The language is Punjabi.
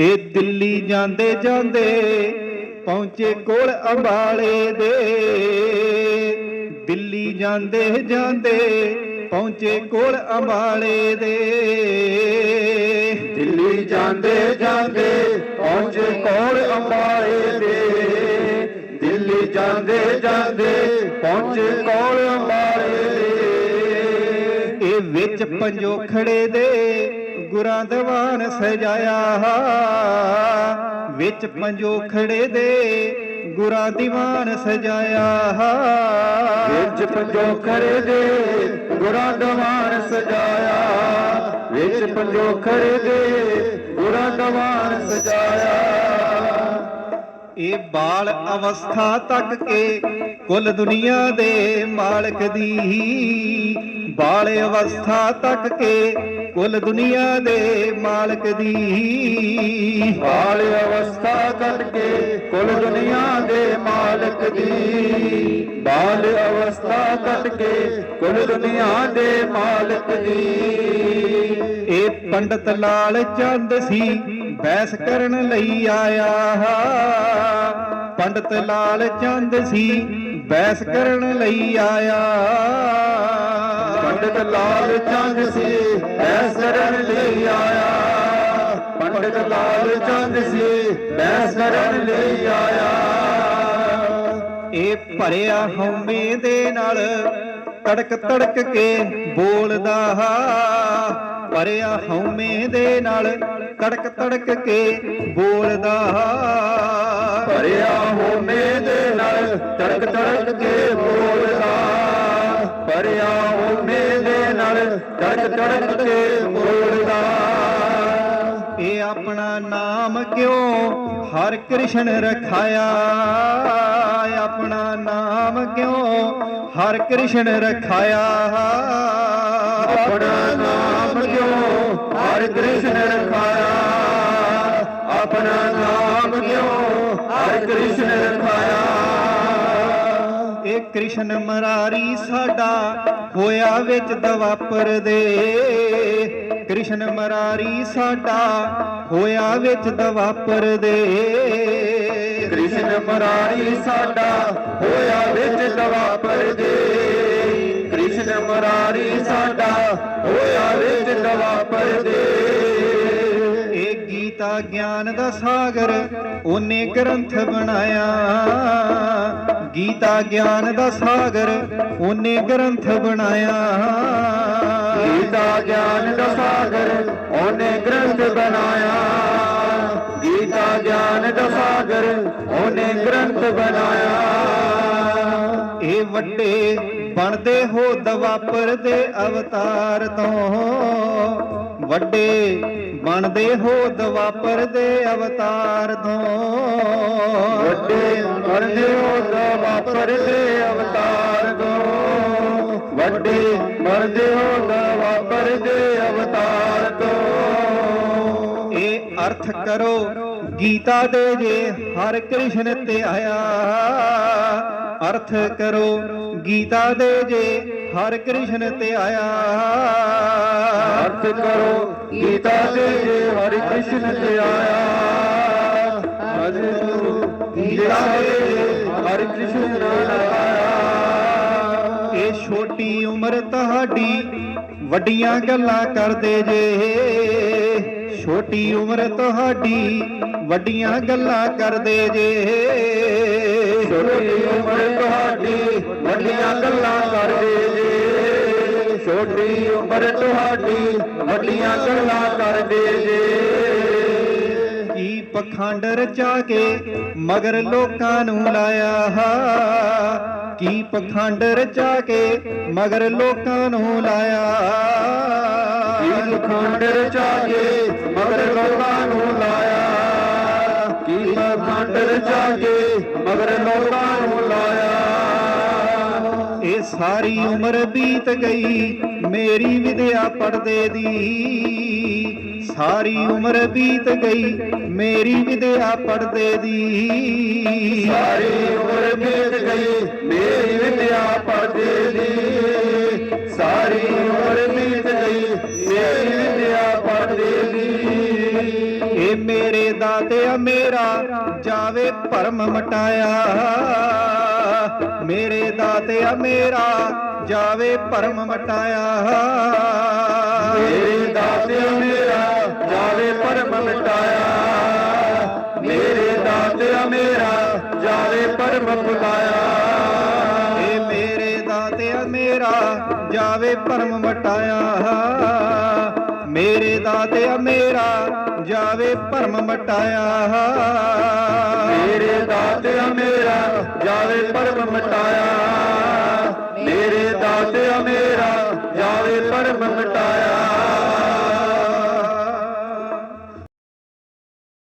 ਇਹ ਦਿੱਲੀ ਜਾਂਦੇ ਜਾਂਦੇ ਪਹੁੰਚੇ ਕੋਲ ਅੰਬਾਲੇ ਦੇ। ਦਿੱਲੀ ਜਾਂਦੇ ਜਾਂਦੇ ਪਹੁੰਚੇ ਕੋਲ ਅੰਬਾਲੇ ਦੇ। ਦਿੱਲੀ ਜਾਂਦੇ ਜਾਂਦੇ ਪਹੁੰਚੇ ਕੋਲ ਅੰਬਾਲੇ ਦੇ। ਦਿੱਲੀ ਜਾਂਦੇ ਜਾਂਦੇ ਪਹੁੰਚੇ ਕੋਲ ਅੰਬਾਲੇ ਦੇ। ਇਹ ਵਿੱਚ ਪੰਜੋਖੜੇ ਦੇ। ਗੁਰਾਂ ਦੀਵਾਨ ਸਜਾਇਆ। ਵਿੱਚ ਪੰਜੋਖੜੇ ਦੇ ਗੁਰਾਂ ਦੀਵਾਨ ਸਜਾਇਆ। ਵਿੱਚ ਪੰਜੋਖਰ ਦੇ ਗੁਰਾਂ ਦਵਾਨ ਸਜਾਇਆ। ਵਿੱਚ ਪੰਜੋਖਰ ਦੇ ਗੁਰਾਂ ਦਵਾਨ ਸਜਾਇਆ। ਇਹ ਬਾਲ ਅਵਸਥਾ ਤੱਕ ਕੇ ਕੁੱਲ ਦੁਨੀਆ ਦੇ ਮਾਲਕ ਦੀ ਬਾਲ ਅਵਸਥਾ ਤੱਕ ਕੇ ਕੁੱਲ ਦੁਨੀਆ ਦੇ ਮਾਲਕ ਦੀ ਬਾਲ ਅਵਸਥਾ ਕਰਕੇ ਕੁੱਲ ਦੁਨੀਆ ਦੇ ਮਾਲਕ ਦੀ ਬਾਲ ਅਵਸਥਾ ਕਰਕੇ ਕੁੱਲ ਦੁਨੀਆ ਦੇ ਮਾਲਕ ਦੀ। ਇਹ ਪੰਡਤ ਲਾਲ ਚੰਦ ਸੀ। ਬੈਸ ਕਰਨ ਲਈ ਆਇਆ। ਪੰਡਤ ਲਾਲ ਚੰਦ ਸੀ ਬੈਸ ਕਰਨ ਲਈ ਆਇਆ। ਪੰਡਿਤ ਲਾਲ ਚੰਦ ਸੀ ਬੈਸ ਕਰਨ ਲਈ ਆਇਆ। ਪੰਡਿਤ ਲਾਲ ਚੰਦ ਸੀ ਬੈਸ ਕਰਨ ਲਈ ਆਇਆ। ਇਹ ਭਰਿਆ ਹਉਮੈ ਦੇ ਨਾਲ ਤੜਕ ਤੜਕ ਕੇ ਬੋਲਦਾ ਭਰਿਆ ਹਉਮੈ ਦੇ ਨਾਲ ਤੜਕ ਤੜਕ ਕੇ ਬੋਲਦਾ। ਭਰਿਆ ਹੋਮੇ ਦੇ ਨਾਲ ਤੜਕ ਤੜਕ ਕੇ ਬੋਲਦਾ। ਭਰਿਆ ਹੋਮੇ ਦੇ ਨਾਲ ਤੜਕ ਤੜਕ ਕੇ ਬੋਲਦਾ। ਇਹ ਆਪਣਾ ਨਾਮ ਕਿਉਂ ਹਰ ਕ੍ਰਿਸ਼ਨ ਰਖਾਇਆ? ਆਪਣਾ ਨਾਮ ਕਿਉਂ ਹਰ ਕ੍ਰਿਸ਼ਨ ਰਖਾਇਆ? ਆਪਣਾ ਨਾਮ ਕ੍ਰਿਸ਼ਨ ਰਖਾਇਆ ਇਹ ਕ੍ਰਿਸ਼ਨ ਮਰਾਰੀ ਸਾਡਾ ਹੋਇਆ ਵਿੱਚ ਦਵਾਪਰ ਦੇ। ਕ੍ਰਿਸ਼ਨ ਮਰਾਰੀ ਸਾਡਾ ਹੋਇਆ ਵਿੱਚ ਦਵਾਪਰ ਦੇ। ਕ੍ਰਿਸ਼ਨ ਮਰਾਰੀ ਸਾਡਾ ਹੋਇਆ ਵਿੱਚ ਦਵਾਪਰ ਦੇ। ਕ੍ਰਿਸ਼ਨ ਮਰਾਰੀ ਸਾਡਾ ਹੋਇਆ ਵਿੱਚ ਦਵਾਪਰ ਦੇ। ਗੀਤਾ ਗਿਆਨ ਦਾ ਸਾਗਰ ਉਹਨੇ ਗ੍ਰੰਥ ਬਣਾਇਆ। ਗੀਤਾ ਗਿਆਨ ਦਾ ਸਾਗਰ ਉਹਨੇ ਗ੍ਰੰਥ ਬਣਾਇਆ। ਗੀਤਾ ਗਿਆਨ ਦਾ ਸਾਗਰ ਉਹਨੇ ਗ੍ਰੰਥ ਬਣਾਇਆ। ਗੀਤਾ ਗਿਆਨ ਦਾ ਸਾਗਰ ਉਹਨੇ ਗ੍ਰੰਥ ਬਣਾਇਆ। ਇਹ ਵੱਡੇ ਬਣਦੇ ਹੋ ਦਵਾਪਰ ਦੇ ਅਵਤਾਰ ਤੋਂ। ਵੱਡੇ ਬਣਦੇ ਹੋ ਦਵਾਪਰ ਦੇ ਅਵਤਾਰ ਤੋਂ। ਵੱਡੇ ਮਰਦੇ ਹੋ ਦਵਾਪਰ ਦੇ ਅਵਤਾਰ ਤੋਂ। ਵੱਡੇ ਮਰਦੇ ਹੋ ਦਵਾਪਰ ਦੇ ਅਵਤਾਰ ਤੋਂ। ਇਹ ਅਰਥ ਕਰੋ ਗੀਤਾ ਦੇ ਜੇ ਹਰ ਕ੍ਰਿਸ਼ਨ ਤੇ ਆਇਆ। ਅਰਥ ਕਰੋ ਗੀਤਾ ਦੇ ਜੇ ਹਰ ਕ੍ਰਿਸ਼ਨ ਤੇ ਆਇਆ। ਅਰਥ ਕਰੋ ਗੀਤਾ ਦੇ ਜੇ ਹਰਿ ਕ੍ਰਿਸ਼ਨ ਤੇ ਆਇਆ। ਅਰਥ ਕਰੋ ਗੀਤਾ ਦੇ ਜੇ ਹਰਿ ਕ੍ਰਿਸ਼ਨ ਤੇ ਆਇਆ। ਇਹ ਛੋਟੀ ਉਮਰ ਤੁਹਾਡੀ ਵੱਡੀਆਂ ਗੱਲਾਂ ਕਰਦੇ ਜੇ। ਛੋਟੀ ਉਮਰ ਤੁਹਾਡੀ, ਵੱਡੀਆਂ ਗੱਲਾਂ ਕਰਦੇ ਜੇ। ਛੋਟੀ ਉਮਰ ਤੁਹਾਡੀ, ਵੱਡੀਆਂ ਗੱਲਾਂ ਕਰਦੇ ਜੇ। ਛੋਟੀ ਉਮਰ ਤੁਹਾਡੀ, ਵੱਡੀਆਂ ਗੱਲਾਂ ਕਰਦੇ ਜੇ। ਪਖੰਡ ਰਚਾ ਕੇ ਮਗਰ ਲੋਕਾਂ ਨੂੰ ਲਾਇਆ ਕੀ ਪਖੰਡ ਰਚਾ ਕੇ ਮਗਰ ਲੋਕਾਂ ਨੂੰ ਲਾਇਆ ਕੀ ਖੰਡ ਰਚਾ ਕੇ ਮਗਰ ਲੋਕਾਂ ਨੂੰ ਲਾਇਆ ਕੀ ਖੰਡ ਰਚਾ ਕੇ ਮਗਰ ਲੋਕਾਂ ਨੂੰ ਲਾਇਆ ਇਹ ਸਾਰੀ ਉਮਰ ਬੀਤ ਗਈ, ਮੇਰੀ ਵਿਦਿਆ ਪੜਦੇ ਦੀ। ਸਾਰੀ ਉਮਰ ਬੀਤ ਗਈ ਮੇਰੀ ਵਿਦਿਆ ਪੜਦੇ ਦੀ। ਸਾਰੀ ਉਮਰ ਬੀਤ ਗਈ ਮੇਰੀ ਵਿਦਿਆ ਪੜ੍ਹਦੇ ਦੀ। ਸਾਰੀ ਉਮਰ ਬੀਤ ਗਈ ਮੇਰੀ ਵਿਦਿਆ ਪੜ੍ਹਦੇ ਦੀ। ਏ ਮੇਰੇ ਦਾਤਿਆ ਮੇਰਾ ਜਾਵੇ ਭਰਮ ਮਟਾਇਆ। ਮੇਰੇ ਦਾਤਿਆ ਮੇਰਾ ਜਾਵੇ ਭਰਮ ਮਟਾਇਆ। ਮੇਰੇ ਦਾਤਿਆ ਮੇਰਾ ਧਰਮ ਬੁਲਾਇਆ ਏ ਮੇਰੇ ਦਾਤਿਆ ਮੇਰਾ, ਜਾਵੇ ਭਰਮ ਮਟਾਇਆ। ਮੇਰੇ ਦਾਤਿਆ ਮੇਰਾ, ਜਾਵੇ ਭਰਮ ਮਟਾਇਆ। ਮੇਰੇ ਦਾਤਿਆ ਮੇਰਾ, ਜਾਵੇ ਭਰਮ ਮਟਾਇਆ। ਮੇਰੇ ਦਾਤਿਆ ਮੇਰਾ, ਜਾਵੇ ਭਰਮ ਮਟਾਇਆ।